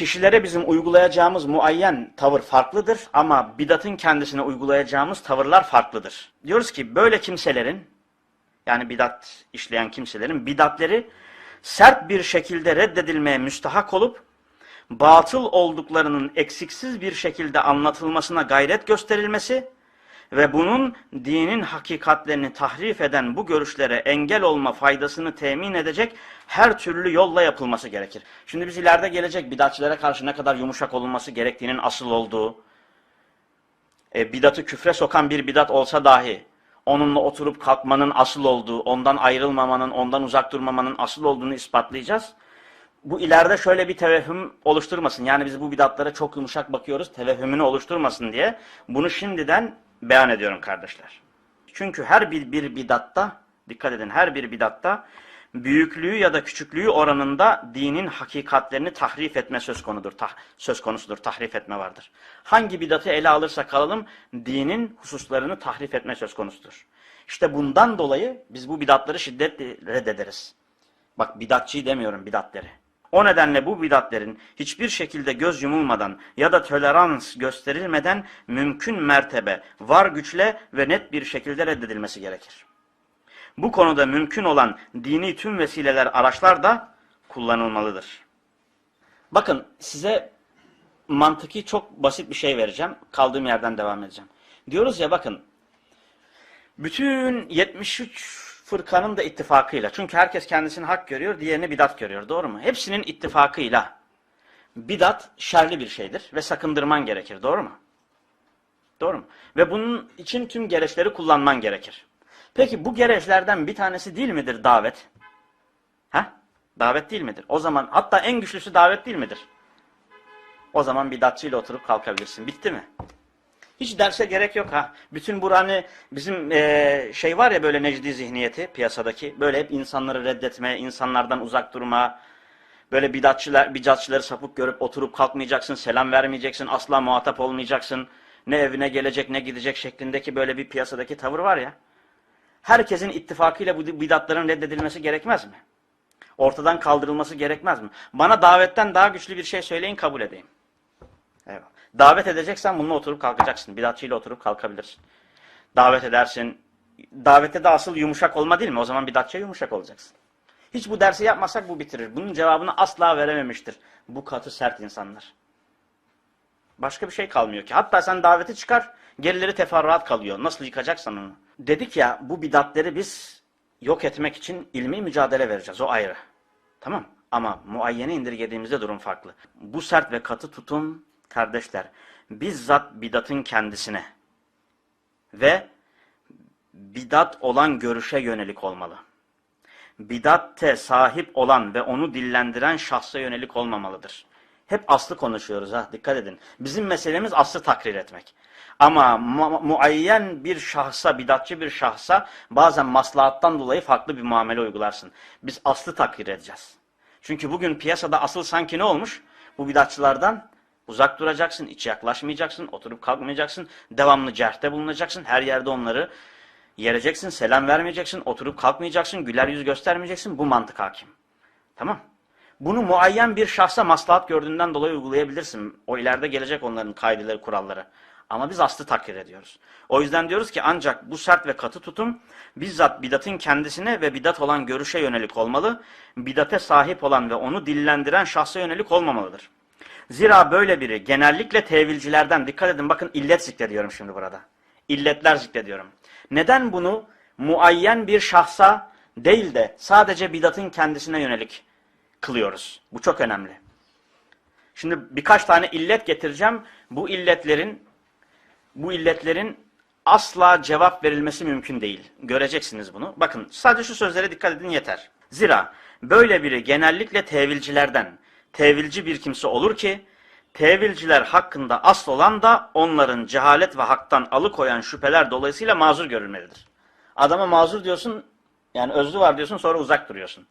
Kişilere bizim uygulayacağımız muayyen tavır farklıdır ama bidatın kendisine uygulayacağımız tavırlar farklıdır. Diyoruz ki böyle kimselerin yani bidat işleyen kimselerin bidatleri sert bir şekilde reddedilmeye müstahak olup batıl olduklarının eksiksiz bir şekilde anlatılmasına gayret gösterilmesi ve bunun dinin hakikatlerini tahrif eden bu görüşlere engel olma faydasını temin edecek her türlü yolla yapılması gerekir. Şimdi biz ileride gelecek bidatçilere karşı ne kadar yumuşak olunması gerektiğinin asıl olduğu, e, bidatı küfre sokan bir bidat olsa dahi onunla oturup kalkmanın asıl olduğu, ondan ayrılmamanın, ondan uzak durmamanın asıl olduğunu ispatlayacağız. Bu ileride şöyle bir tevehüm oluşturmasın. Yani biz bu bidatlara çok yumuşak bakıyoruz, tevehümünü oluşturmasın diye bunu şimdiden beyan ediyorum kardeşler. Çünkü her bir, bir bidatta, dikkat edin her bir bidatta büyüklüğü ya da küçüklüğü oranında dinin hakikatlerini tahrif etme söz konudur. Tah, söz konusudur. Tahrif etme vardır. Hangi bidatı ele alırsak alalım dinin hususlarını tahrif etme söz konusudur. İşte bundan dolayı biz bu bidatları şiddetle reddederiz. Bak bidatçıyı demiyorum bidatleri. O nedenle bu bidatlerin hiçbir şekilde göz yumulmadan ya da tolerans gösterilmeden mümkün mertebe var güçle ve net bir şekilde reddedilmesi gerekir. Bu konuda mümkün olan dini tüm vesileler, araçlar da kullanılmalıdır. Bakın size mantıki çok basit bir şey vereceğim. Kaldığım yerden devam edeceğim. Diyoruz ya bakın bütün 73 fırkanın da ittifakıyla. Çünkü herkes kendisini hak görüyor, diğerini bidat görüyor. Doğru mu? Hepsinin ittifakıyla bidat şerli bir şeydir ve sakındırman gerekir. Doğru mu? Doğru mu? Ve bunun için tüm gereçleri kullanman gerekir. Peki bu gereçlerden bir tanesi değil midir davet? Ha? Davet değil midir? O zaman hatta en güçlüsü davet değil midir? O zaman bidatçıyla oturup kalkabilirsin. Bitti mi? Hiç derse gerek yok ha. Bütün bu hani bizim e, şey var ya böyle necdi zihniyeti piyasadaki. Böyle hep insanları reddetme, insanlardan uzak durma. Böyle bidatçılar, bidatçıları sapık görüp oturup kalkmayacaksın, selam vermeyeceksin, asla muhatap olmayacaksın. Ne evine gelecek ne gidecek şeklindeki böyle bir piyasadaki tavır var ya. Herkesin ittifakıyla bu bidatların reddedilmesi gerekmez mi? Ortadan kaldırılması gerekmez mi? Bana davetten daha güçlü bir şey söyleyin kabul edeyim. Davet edeceksen bununla oturup kalkacaksın. Bidatçıyla oturup kalkabilirsin. Davet edersin. Davette de asıl yumuşak olma değil mi? O zaman bidatçıya yumuşak olacaksın. Hiç bu dersi yapmasak bu bitirir. Bunun cevabını asla verememiştir. Bu katı sert insanlar. Başka bir şey kalmıyor ki. Hatta sen daveti çıkar, gerileri teferruat kalıyor. Nasıl yıkacaksan onu. Dedik ya bu bidatleri biz yok etmek için ilmi mücadele vereceğiz. O ayrı. Tamam. Ama muayyene indirgediğimizde durum farklı. Bu sert ve katı tutum kardeşler bizzat bidatın kendisine ve bidat olan görüşe yönelik olmalı. Bidatte sahip olan ve onu dillendiren şahsa yönelik olmamalıdır. Hep aslı konuşuyoruz ha dikkat edin. Bizim meselemiz aslı takrir etmek. Ama mu muayyen bir şahsa, bidatçı bir şahsa bazen maslahattan dolayı farklı bir muamele uygularsın. Biz aslı takrir edeceğiz. Çünkü bugün piyasada asıl sanki ne olmuş? Bu bidatçılardan uzak duracaksın, hiç yaklaşmayacaksın, oturup kalkmayacaksın, devamlı cerhte bulunacaksın, her yerde onları yereceksin, selam vermeyeceksin, oturup kalkmayacaksın, güler yüz göstermeyeceksin. Bu mantık hakim. Tamam. Bunu muayyen bir şahsa maslahat gördüğünden dolayı uygulayabilirsin. O ileride gelecek onların kaideleri, kuralları. Ama biz aslı takdir ediyoruz. O yüzden diyoruz ki ancak bu sert ve katı tutum bizzat bidatın kendisine ve bidat olan görüşe yönelik olmalı. Bidate sahip olan ve onu dillendiren şahsa yönelik olmamalıdır. Zira böyle biri genellikle tevilcilerden, dikkat edin bakın illet zikrediyorum şimdi burada. İlletler zikrediyorum. Neden bunu muayyen bir şahsa değil de sadece bidatın kendisine yönelik kılıyoruz? Bu çok önemli. Şimdi birkaç tane illet getireceğim. Bu illetlerin bu illetlerin asla cevap verilmesi mümkün değil. Göreceksiniz bunu. Bakın sadece şu sözlere dikkat edin yeter. Zira böyle biri genellikle tevilcilerden, tevilci bir kimse olur ki, tevilciler hakkında asıl olan da onların cehalet ve haktan alıkoyan şüpheler dolayısıyla mazur görülmelidir. Adama mazur diyorsun, yani özlü var diyorsun sonra uzak duruyorsun.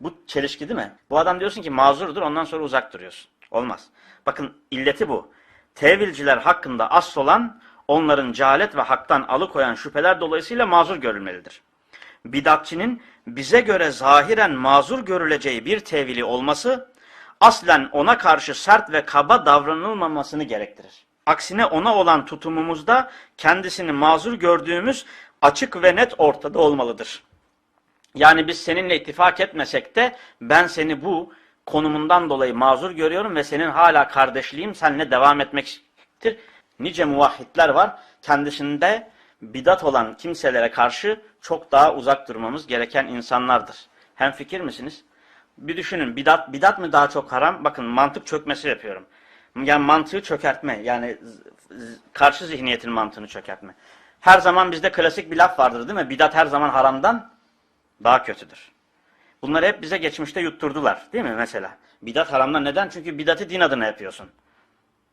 Bu çelişki değil mi? Bu adam diyorsun ki mazurdur ondan sonra uzak duruyorsun. Olmaz. Bakın illeti bu. Tevilciler hakkında asıl olan onların cehalet ve haktan alıkoyan şüpheler dolayısıyla mazur görülmelidir. Bidatçinin bize göre zahiren mazur görüleceği bir tevili olması aslen ona karşı sert ve kaba davranılmamasını gerektirir. Aksine ona olan tutumumuzda kendisini mazur gördüğümüz açık ve net ortada olmalıdır. Yani biz seninle ittifak etmesek de ben seni bu konumundan dolayı mazur görüyorum ve senin hala kardeşliğim seninle devam etmektir. Nice muvahhidler var. Kendisinde bidat olan kimselere karşı çok daha uzak durmamız gereken insanlardır. Hem fikir misiniz? Bir düşünün bidat, bidat mı daha çok haram? Bakın mantık çökmesi yapıyorum. Yani mantığı çökertme. Yani karşı zihniyetin mantığını çökertme. Her zaman bizde klasik bir laf vardır değil mi? Bidat her zaman haramdan daha kötüdür. Bunları hep bize geçmişte yutturdular. Değil mi mesela? Bidat haramdan neden? Çünkü bidatı din adına yapıyorsun.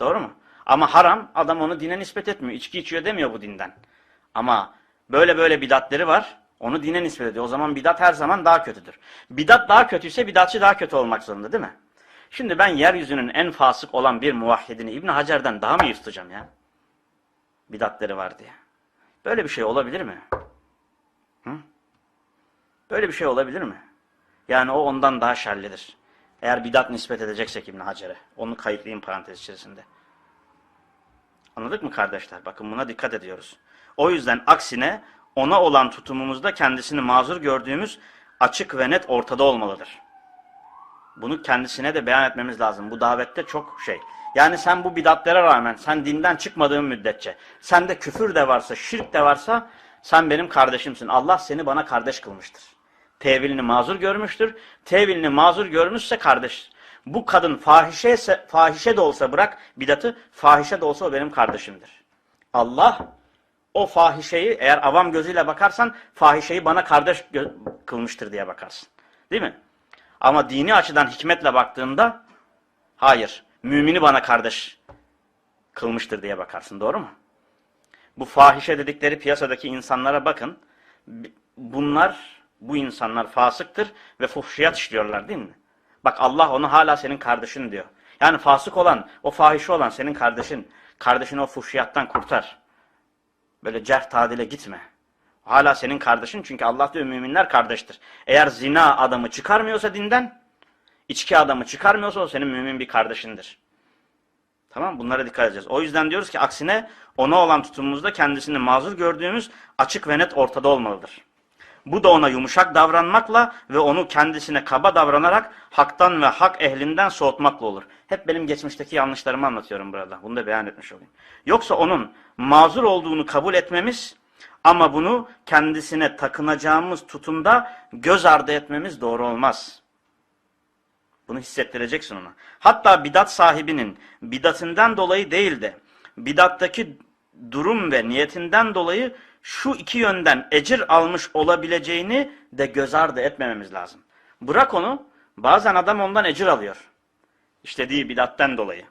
Doğru mu? Ama haram adam onu dine nispet etmiyor. İçki içiyor demiyor bu dinden. Ama böyle böyle bidatleri var. Onu dine nispet ediyor. O zaman bidat her zaman daha kötüdür. Bidat daha kötüyse bidatçı daha kötü olmak zorunda değil mi? Şimdi ben yeryüzünün en fasık olan bir muvahhidini İbn Hacer'den daha mı iyi ya? Bidatleri var diye. Böyle bir şey olabilir mi? Hı? Böyle bir şey olabilir mi? Yani o ondan daha şerlidir. Eğer bidat nispet edeceksek İbn Hacer'e. Onu kayıtlayayım parantez içerisinde. Anladık mı kardeşler? Bakın buna dikkat ediyoruz. O yüzden aksine ona olan tutumumuzda kendisini mazur gördüğümüz açık ve net ortada olmalıdır. Bunu kendisine de beyan etmemiz lazım. Bu davette çok şey. Yani sen bu bidatlere rağmen sen dinden çıkmadığın müddetçe sende küfür de varsa, şirk de varsa sen benim kardeşimsin. Allah seni bana kardeş kılmıştır. Tevilini mazur görmüştür. Tevilini mazur görmüşse kardeş. Bu kadın fahişe, ise- fahişe de olsa bırak bidatı, fahişe de olsa o benim kardeşimdir. Allah o fahişeyi eğer avam gözüyle bakarsan fahişeyi bana kardeş kılmıştır diye bakarsın. Değil mi? Ama dini açıdan hikmetle baktığında hayır, mümini bana kardeş kılmıştır diye bakarsın. Doğru mu? Bu fahişe dedikleri piyasadaki insanlara bakın. Bunlar, bu insanlar fasıktır ve fuhşiyat işliyorlar değil mi? Bak Allah onu hala senin kardeşin diyor. Yani fasık olan, o fahişe olan senin kardeşin. Kardeşini o fuhşiyattan kurtar. Böyle cerh tadile gitme. Hala senin kardeşin çünkü Allah diyor müminler kardeştir. Eğer zina adamı çıkarmıyorsa dinden, içki adamı çıkarmıyorsa o senin mümin bir kardeşindir. Tamam Bunlara dikkat edeceğiz. O yüzden diyoruz ki aksine ona olan tutumumuzda kendisini mazur gördüğümüz açık ve net ortada olmalıdır. Bu da ona yumuşak davranmakla ve onu kendisine kaba davranarak haktan ve hak ehlinden soğutmakla olur. Hep benim geçmişteki yanlışlarımı anlatıyorum burada. Bunu da beyan etmiş olayım. Yoksa onun mazur olduğunu kabul etmemiz ama bunu kendisine takınacağımız tutumda göz ardı etmemiz doğru olmaz. Bunu hissettireceksin ona. Hatta bidat sahibinin bidatından dolayı değil de bidattaki durum ve niyetinden dolayı şu iki yönden ecir almış olabileceğini de göz ardı etmememiz lazım. Bırak onu, bazen adam ondan ecir alıyor. İşlediği bidatten dolayı.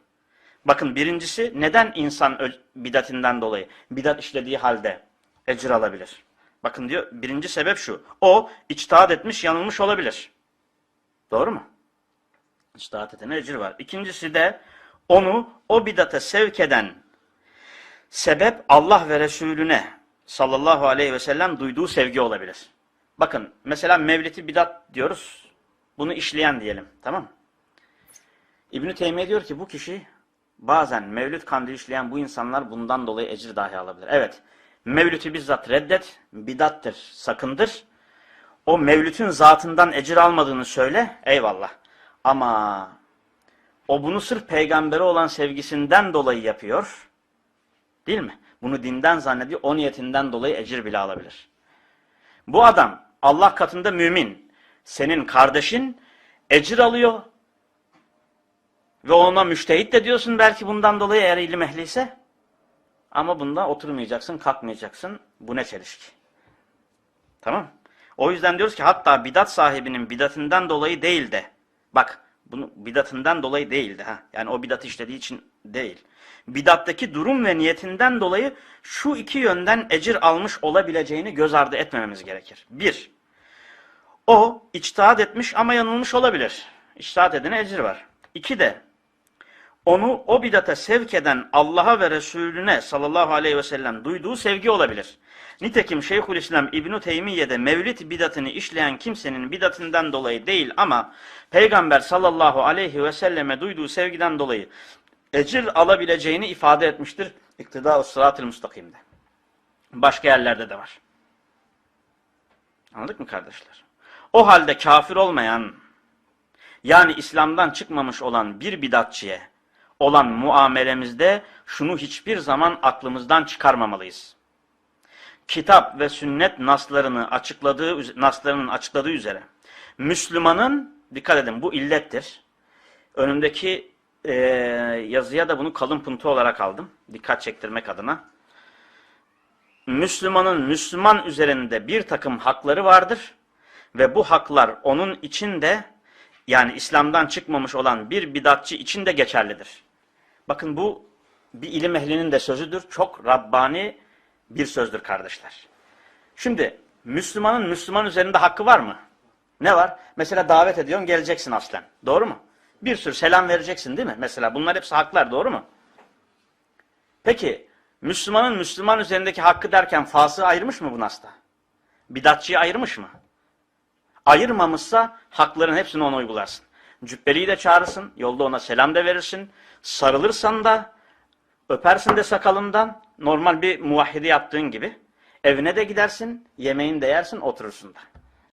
Bakın birincisi neden insan bidatinden dolayı, bidat işlediği halde ecir alabilir? Bakın diyor, birinci sebep şu. O içtihat etmiş, yanılmış olabilir. Doğru mu? İçtihat edene ecir var. İkincisi de onu o bidate sevk eden sebep Allah ve Resulüne sallallahu aleyhi ve sellem duyduğu sevgi olabilir. Bakın mesela mevliti bidat diyoruz. Bunu işleyen diyelim. Tamam mı? İbn-i Teymiye diyor ki bu kişi bazen mevlüt kandili işleyen bu insanlar bundan dolayı ecir dahi alabilir. Evet. Mevlütü bizzat reddet. Bidattır. Sakındır. O mevlütün zatından ecir almadığını söyle. Eyvallah. Ama o bunu sırf peygambere olan sevgisinden dolayı yapıyor. Değil mi? Bunu dinden zannediyor. O niyetinden dolayı ecir bile alabilir. Bu adam Allah katında mümin. Senin kardeşin ecir alıyor. Ve ona müştehit de diyorsun belki bundan dolayı eğer ilim ehliyse. Ama bunda oturmayacaksın, kalkmayacaksın. Bu ne çelişki? Tamam. O yüzden diyoruz ki hatta bidat sahibinin bidatından dolayı değil de bak bunu bidatından dolayı değildi ha. Yani o bidat işlediği için değil. Bidattaki durum ve niyetinden dolayı şu iki yönden ecir almış olabileceğini göz ardı etmememiz gerekir. Bir, o içtihat etmiş ama yanılmış olabilir. İçtihat edene ecir var. İki de, onu o bidata sevk eden Allah'a ve Resulüne sallallahu aleyhi ve sellem duyduğu sevgi olabilir. Nitekim Şeyhülislam İbn-i Teymiye'de mevlid bidatını işleyen kimsenin bidatinden dolayı değil ama Peygamber sallallahu aleyhi ve selleme duyduğu sevgiden dolayı ecir alabileceğini ifade etmiştir. İktida-ı sırat-ı müstakimde. Başka yerlerde de var. Anladık mı kardeşler? O halde kafir olmayan, yani İslam'dan çıkmamış olan bir bidatçiye olan muamelemizde şunu hiçbir zaman aklımızdan çıkarmamalıyız. Kitap ve sünnet naslarını açıkladığı naslarının açıkladığı üzere Müslümanın dikkat edin bu illettir. Önümdeki e, yazıya da bunu kalın puntu olarak aldım. Dikkat çektirmek adına. Müslümanın Müslüman üzerinde bir takım hakları vardır ve bu haklar onun içinde yani İslam'dan çıkmamış olan bir bidatçı için de geçerlidir. Bakın bu bir ilim ehlinin de sözüdür. Çok Rabbani bir sözdür kardeşler. Şimdi Müslümanın Müslüman üzerinde hakkı var mı? Ne var? Mesela davet ediyorsun geleceksin aslen. Doğru mu? Bir sürü selam vereceksin değil mi? Mesela bunlar hepsi haklar doğru mu? Peki Müslümanın Müslüman üzerindeki hakkı derken fasığı ayırmış mı bu nasta? Bidatçıyı ayırmış mı? Ayırmamışsa hakların hepsini ona uygularsın. Cübbeliyi de çağırırsın, yolda ona selam da verirsin. Sarılırsan da öpersin de sakalından normal bir muvahhidi yaptığın gibi. Evine de gidersin, yemeğini de yersin, oturursun da.